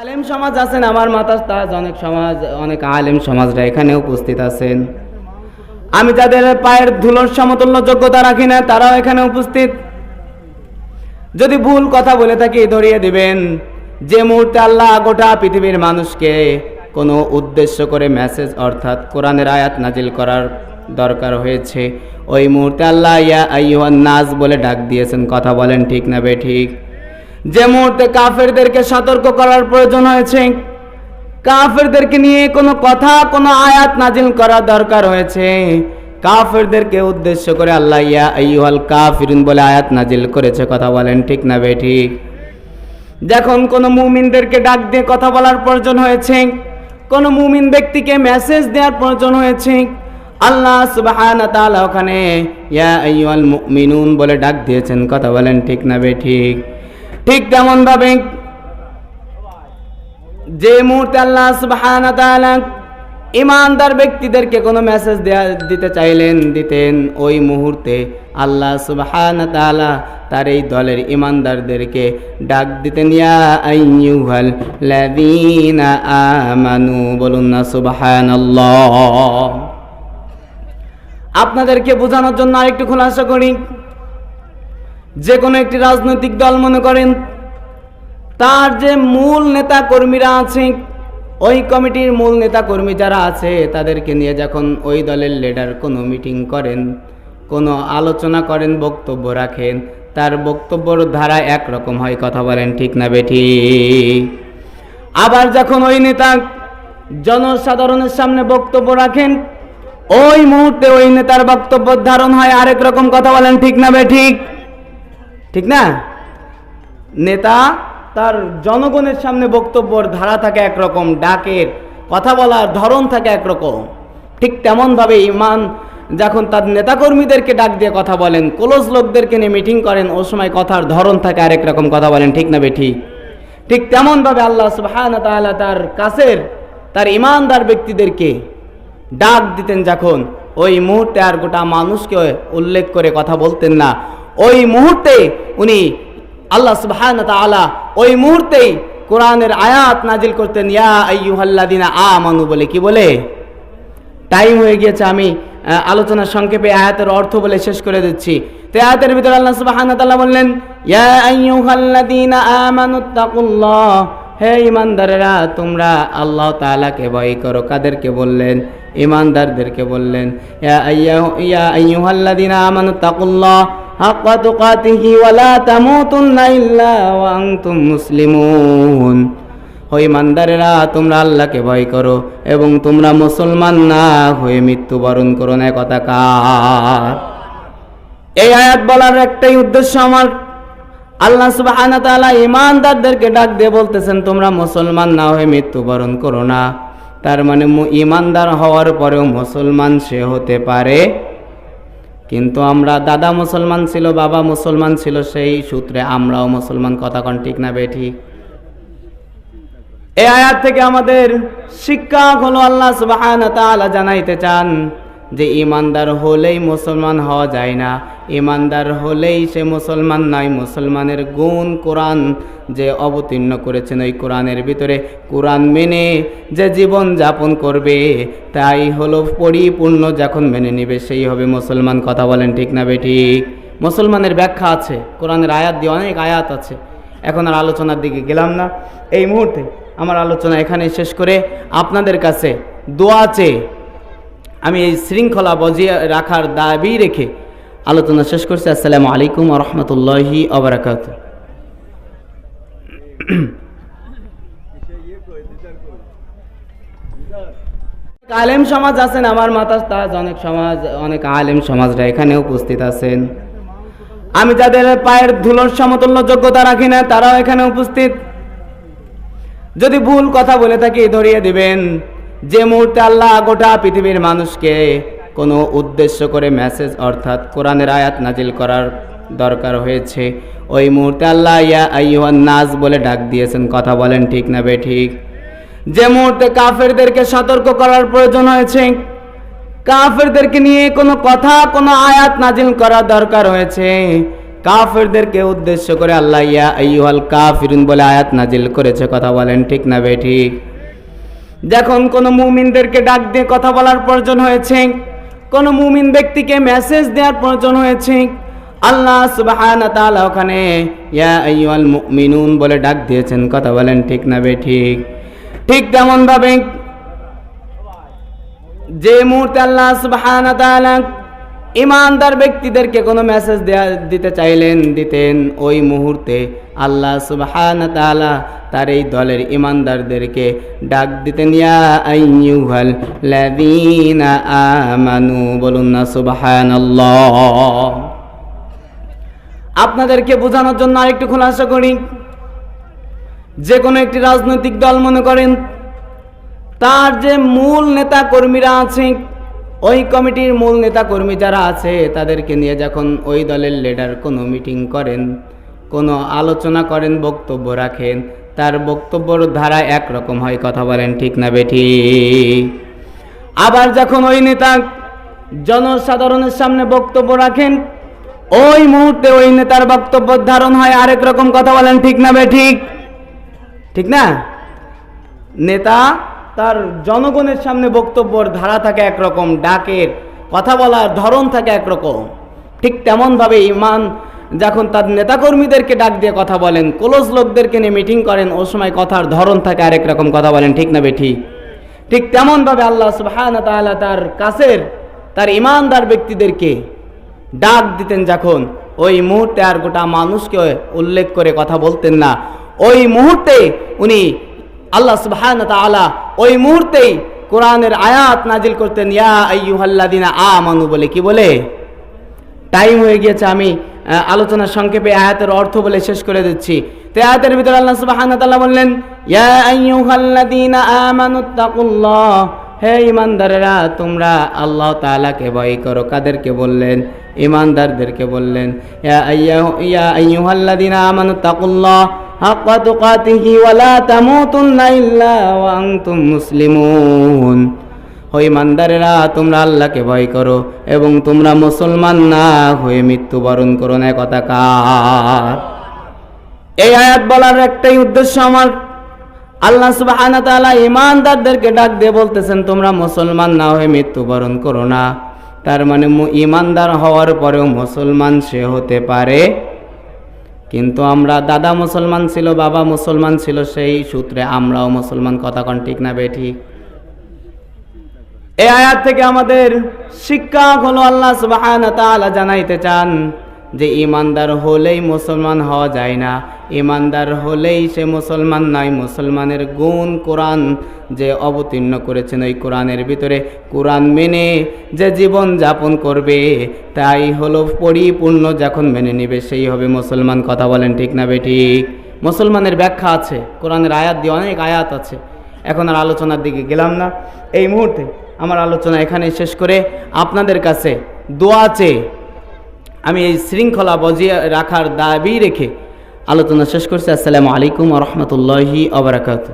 আলেম সমাজ আছেন, আমার মাতার তাজ অনেক সমাজ, অনেক আলেম সমাজরা এখানে উপস্থিত আছেন। আমি যাদের পায়ের ধুলোর সমতুল্য যোগ্যতা রাখি না, তারাও এখানে উপস্থিত। যদি ভুল কথা বলে থাকি, ধরিয়ে দিবেন। যে মুহূর্তে আল্লাহ গোটা পৃথিবীর মানুষকে কোনো উদ্দেশ্য করে মেসেজ অর্থাৎ কোরআনের আয়াত নাজিল করার দরকার হয়েছে, ওই মুহূর্তে আল্লাহ ইয়া আইয়ুহান নাজ বলে ডাক দিয়েছেন। কথা বলেন ঠিক না বে ঠিক? যে মুহূর্তে কাফেরদেরকে সতর্ক করার প্রয়োজন হয়েছে, কাফেরদেরকে নিয়ে কোনো কথা, কোনো আয়াত নাজিল করা দরকার হয়েছে। কাফেরদেরকে উদ্দেশ্য করে আল্লাহ ইয়া আইয়ুহাল কাফিরুন বলে আয়াত নাজিল করেছে, কথা বলেন ঠিক না বে ঠিক? যখন কোনো মুমিনদেরকে ডাক দিয়ে কথা বলার প্রয়োজন হয়েছে, কোনো মুমিন ব্যক্তিকে মেসেজ দেওয়ার প্রয়োজন হয়েছে, আল্লাহ সুবহানাহু ওয়া তাআলা ওখানে ইয়া আইয়ুহাল মুমিনুন বলে ডাক দিয়েছেন, কথা বলেন ঠিক না বে ঠিক? ঠিক তেমন ভাবে যে মুহূর্তে আল্লাহ সুবহানাহু তাআলা ইমানদার ব্যক্তিদেরকে কোনো মেসেজ দেয়া, দিতে চাইলেন, দিতেন, ওই মুহূর্তে আল্লাহ সুবহানাহু ওয়া তাআলা তার এই দলের ইমানদারদেরকে ডাক দিতেন আমানু বলুন না, সুবহানাল্লাহ আপনাদেরকে বোঝানোর জন্য আরেকটু খোলাসা করি। যে কোনো একটি রাজনৈতিক দল মনে করেন, তার যে মূল নেতা কর্মীরা আছে, ওই কমিটির মূল নেতা কর্মী যারা আছে, তাদেরকে নিয়ে যখন ওই দলের লিডার কোনো মিটিং করেন, কোনো আলোচনা করেন, বক্তব্য রাখেন, তার বক্তব্যর ধারা একরকম হয়, কথা বলেন ঠিক না বেঠি? আবার যখন ওই নেতা জনসাধারণের সামনে বক্তব্য রাখেন, ওই মুহূর্তে ওই নেতার বক্তব্য ধারণ হয়, আরেক রকম কথা বলেন ঠিক না বেঠিক ঠিক না? নেতা তার জনগণের সামনে বক্তব্যর ধারা থাকে একরকম, ডাকের কথা বলার ধরন থাকে একরকম। ঠিক তেমনভাবে ইমান যখন তার নেতাকর্মীদেরকে ডাক দিয়ে কথা বলেন ক্লোজ লোকদেরকে নিয়ে মিটিং করেন, ও সময় কথার ধরন থাকে আরেক রকম কথা বলেন, ঠিক না বেঠি? ঠিক তেমনভাবে আল্লাহ ওয়া তাআলা তার কাছের, তার ইমানদার ব্যক্তিদেরকে ডাক দিতেন যখন। ওই মুহূর্তে আর গোটা মানুষকে উল্লেখ করে কথা বলতেন না। ওই মুহূর্তে উনি আল্লাহ সুবহান তাআলা ওই মুহূর্তেই কোরআনের আয়াত নাজিল করতেন ইয়া আইয়ুহাল্লাযিনা আমানু বলে। কি বলে? টাইম হয়ে গিয়েছে আমি আহ, আলোচনার সংক্ষেপে আয়াতের অর্থ বলে শেষ করে দিচ্ছি। তো আয়াতের ভিতরে আল্লাহ সুবহানাহু ওয়া তাআলা বললেন ইয়া আইয়ুহাল্লাযিনা আমানুত্তাকুল্লাহ হে ইমানদারেরা তোমরা আল্লাহ তাআলাকে ভয় করো। কাদেরকে বললেন? ইমানদারদেরকে বললেন ইয়া আইয়ু ইয়া আইয়ুহাল্লাযিনা আমানুত্তাকুল্লাহ হাক্কা ওয়া লা তামুতুন্না ইল্লা ওয়া আনতুম মুসলিমুন। ও ইমানদারেরা তোমরা আল্লাহকে ভয় করো এবং তোমরা মুসলমান না হয়ে মৃত্যুবরণ করো না কথা কার এই আয়াত বলার একটাই উদ্দেশ্য আমার। আল্লাহ তাআলা ইমানদারদেরকে ডাক দিয়ে বলতেছেন, তোমরা মুসলমান না হয়ে মৃত্যুবরণ করো না। তার মানে ইমানদার হওয়ার পরেও মুসলমান সে হতে পারে কিন্তু আমরা দাদা মুসলমান ছিল, বাবা মুসলমান ছিল, সেই সূত্রে আমরাও মুসলমান, কথা কন ঠিক না বেঠি? এই আয়াত থেকে আমাদের শিক্ষা হলো আল্লাহ তাআলা জানাইতে চান। যে ইমানদার হলেই মুসলমান হওয়া যায় না, ইমানদার হলেই সে মুসলমান নয়। মুসলমানের গুণ কোরআন যে অবতীর্ণ করেছেন ওই কোরআনের ভিতরে। কোরআন মেনে যে জীবন যাপন করবে, তাই হলো পরিপূর্ণ যখন মেনে নেবে, সেই হবে মুসলমান। কথা বলেন ঠিক না বেঠিক মুসলমানের ব্যাখ্যা আছে, কোরআনের আয়াত দিয়ে অনেক আয়াত আছে। এখন আর আলোচনার দিকে গেলাম না। এই মুহূর্তে আমার আলোচনা এখানে শেষ করে, আপনাদের কাছে দোয়া চেয়ে আমি এই শৃঙ্খলা বজিয়ে রাখার দাবি রেখে আলোচনা শেষ করছি। আসসালামু আলাইকুম রহমতুল্লাহি অবরাকাত আলেম সমাজ আছেন, আমার মাতার তাজ অনেক সমাজ, অনেক আলেম সমাজরা এখানে উপস্থিত আছেন। আমি যাদের পায়ের ধুলোর সমতুল্য যোগ্যতা রাখি না, তারাও এখানে উপস্থিত। যদি ভুল কথা বলে থাকি, ধরিয়ে দিবেন। যে মুহূর্তে আল্লাহ গোটা পৃথিবীর মানুষকে কোনো উদ্দেশ্য করে মেসেজ অর্থাৎ কোরআনের আয়াত নাজিল করার দরকার হয়েছে, ওই মুহূর্তে আল্লাহ ইয়া আইয়ুহান নাজ বলে ডাক দিয়েছেন, কথা বলেন, ঠিক না বে, ঠিক? যে মুহূর্তে কাফেরদেরকে সতর্ক করার প্রয়োজন হয়েছে, কাফেরদেরকে নিয়ে কোনো কথা, কোনো আয়াত নাজিল করা দরকার হয়েছে, কাফেরদেরকে উদ্দেশ্য করে আল্লাহ ইয়া আইয়ুহাল কাফিরুন বলে আয়াত নাজিল করেছে, কথা বলেন, ঠিক না বে, ঠিক? যখন কোনো মুমিনদেরকে ডাক দিয়ে কথা বলার প্রয়োজন হয়েছে। কোনো মুমিন ব্যক্তিকে মেসেজ দেওয়ার প্রয়োজন হয়েছে। আল্লাহ সুবাহান তাআলা ওখানে, ইয়া আইয়ুহাল মুমিনুন বলে ডাক দিয়েছেন। কথা বলেন, ঠিক না বে, ঠিক? ঠিক তেমন ভাবে যে মুহূর্তে আল্লাহ সুবাহান তাআলা ইমানদার ব্যক্তিদেরকে কোনো মেসেজ দেয়া, দিতে চাইলেন, দিতেন, ওই মুহূর্তে আল্লাহ সুবহানাহু ওয়া তাআলা তার এই দলের ইমানদারদেরকে ডাক দিতেন আমানু বলুন না, সুবহানাল্লাহ আপনাদেরকে বোঝানোর জন্য আরেকটু খোলাসা করি। যে কোনো একটি রাজনৈতিক দল মনে করেন, তার যে মূল নেতা কর্মীরা আছে ওই কমিটির মূল নেতা কর্মী যারা আছে, তাদেরকে নিয়ে যখন ওই দলের লিডার কোনো মিটিং করেন, কোনো আলোচনা করেন, বক্তব্য রাখেন, তার বক্তব্যর ধারা একরকম হয়, কথা বলেন ঠিক না বেঠি? আবার যখন ওই নেতা জনসাধারণের সামনে বক্তব্য রাখেন, ওই মুহূর্তে ওই নেতার বক্তব্য ধারণ হয় আরেক রকম, কথা বলেন ঠিক না বে ঠিক ঠিক না? নেতা তার জনগণের সামনে বক্তব্যর ধারা থাকে একরকম, ডাকের কথা বলার ধরন থাকে একরকম। ঠিক তেমনভাবে ইমান যখন তার নেতাকর্মীদেরকে ডাক দিয়ে কথা বলেন, ক্লোজ লোকদেরকে নিয়ে মিটিং করেন ও সময় কথার ধরন থাকে আরেক রকম কথা বলেন, ঠিক না বে ঠিক তেমনভাবে আল্লাহ সুবহান তাআলা তার কাছের, তার ইমানদার ব্যক্তিদেরকে ডাক দিতেন যখন, ওই মুহূর্তে আর গোটা মানুষকে উল্লেখ করে কথা বলতেন না। ওই মুহূর্তে উনি আল্লাহ সুবহান তাআলা ওই মুহূর্তেই কোরআনের আয়াত নাজিল করতেন ইয়া আইয়ুহাল্লাযিনা আমানু বলে। কি বলে? টাইম হয়ে গিয়েছে আমি আহ, আলোচনার সংক্ষেপে আয়াতের অর্থ বলে শেষ করে দিচ্ছি। তো আয়াতের ভিতরে আল্লাহ সুবহানাহু তাআলা বললেন ইয়া আইয়ুহাল্লাযীনা আমানুত্তাকুল্লাহ হে ইমানদারেরা তোমরা আল্লাহ তাআলাকে ভয় করো। কাদেরকে বললেন? ইমানদারদেরকে বললেন ইয়া আইয়ু ইয়া আইয়ুহাল্লাযীনা আমানুত্তাকুল্লাহ হাক্কা ওয়া লা তামুতুন্না ইল্লা ওয়া আনতুম মুসলিমুন। ও ইমানদারেরা তোমরা আল্লাহকে ভয় করো এবং তোমরা মুসলমান না হয়ে মৃত্যুবরণ করো না কথা কার? এই আয়াত বলার একটাই উদ্দেশ্য আমার। আল্লাহ তাআলা ইমানদারদেরকে ডাক দিয়ে বলতেছেন, তোমরা মুসলমান না হয়ে মৃত্যুবরণ করো না। তার মানে ইমানদার হওয়ার পরেও মুসলমান সে হতে পারে কিন্তু আমরা দাদা মুসলমান ছিল, বাবা মুসলমান ছিল, সেই সূত্রে আমরাও মুসলমান, কথা কন ঠিক না বেঠি? এ আয়াত থেকে আমাদের শিক্ষা হলো আল্লাহ তাআলা জানাইতে চান। যে ইমানদার হলেই মুসলমান হওয়া যায় না, ইমানদার হলেই সে মুসলমান নয়। মুসলমানের গুণ কোরআন যে অবতীর্ণ করেছেন ওই কোরআনের ভিতরে। কোরআন মেনে যে জীবন যাপন করবে, তাই হলো পরিপূর্ণ যখন মেনে নেবে, সেই হবে মুসলমান। কথা বলেন ঠিক না বেঠিক মুসলমানের ব্যাখ্যা আছে, কোরআনের আয়াত দিয়ে অনেক আয়াত আছে। এখন আর আলোচনার দিকে গেলাম না। এই মুহূর্তে আমার আলোচনা এখানে শেষ করে। আপনাদের কাছে দোয়া চেয়ে আমি এই শৃঙ্খলা বজিয়ে রাখার দাবি রেখে আলোচনা শেষ করছি। আসসালামু আলাইকুম রহমতুল্লাহি আবরাকাত